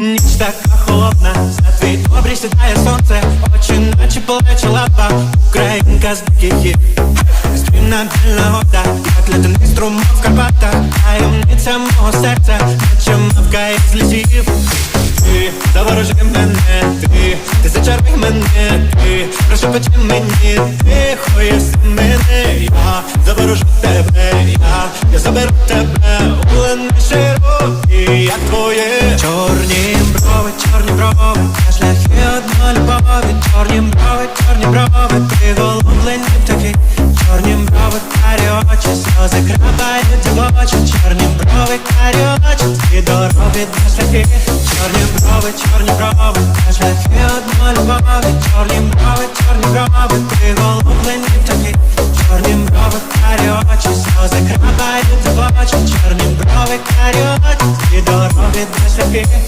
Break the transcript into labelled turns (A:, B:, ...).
A: Ніч така холодна, за твій обрій сідає сонце, очі наче плече лапа, Українка з диких гір. Стрімна дальна года, як ледяний струмок в Карпатах Таємниця мого серця, наче мавка із лісів. Ти заворожи мене, ти, ти зачаруй мене, ти прошепочи мені, тихо єси мене Я заворожу тебе, я, я заберу тебе у лани широкі, як твоє приголублені птахи Чорні брови, карі очі, сльози крапають в очі. Чорні брови, карі очі, дві дороги, два шляхи Чорні брови, чорні брови, на шляхи одно любові Чорні брови, чорні брови, приголублені птахи Чорні брови, карі очі, сльози крапають в очі. Чорні брови, карі очі, дві дороги, два шляхи